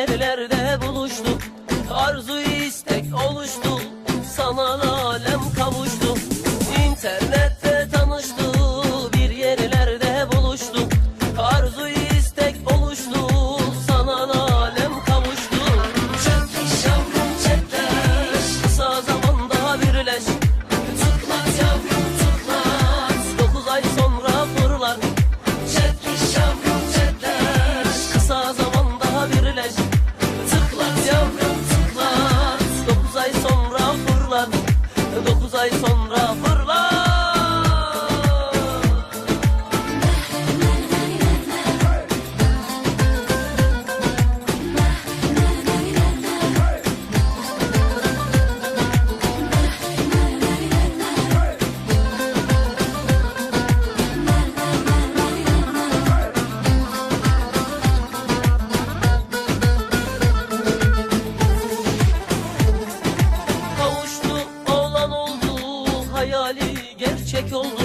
nerelerde buluştuk. Arzu istek oluştu. Sana lale pek olmaz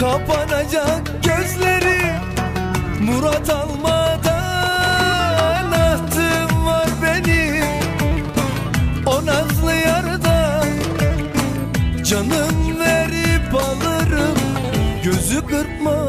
Kapanacak gözlerim Murat almadan Ahtım var benim O nazlı yardan Canım verip alırım. Gözü kırpma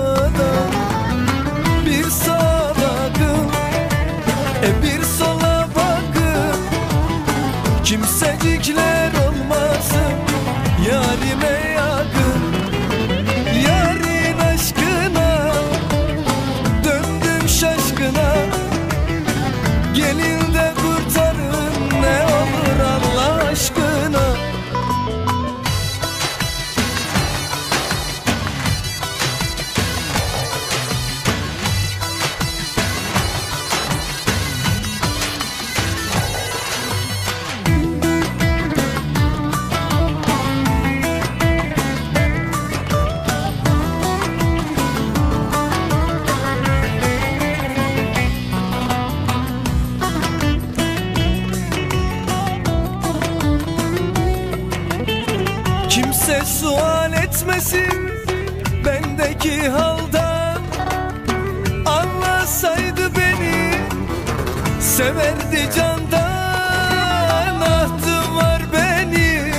ki halda Anlasaydı beni Severdi candan Ahtım var beni.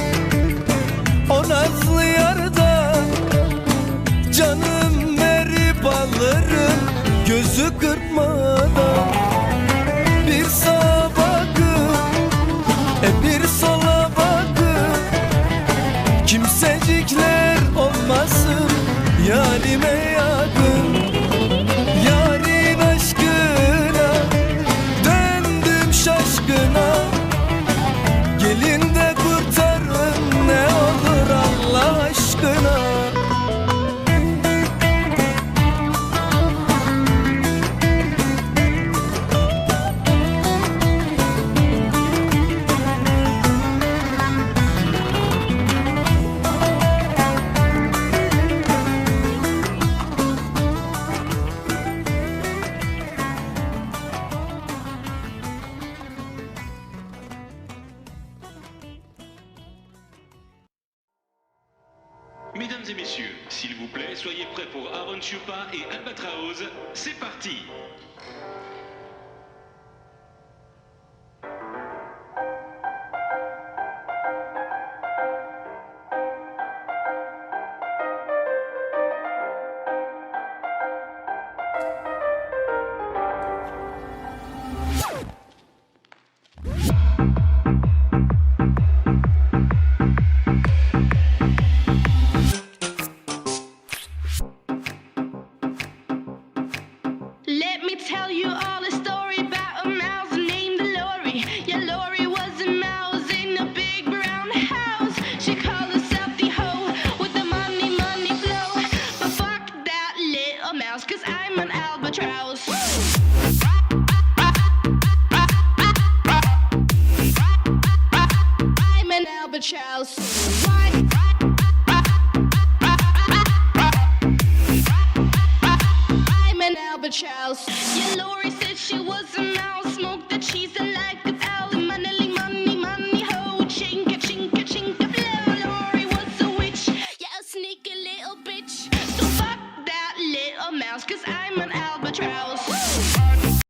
O nazlı yardan Canım verip alırım Gözü kırpmadan Mesdames et messieurs, s'il vous plaît, soyez prêts pour Aaron Chupa et Albatraoz. C'est parti tell you all the she's in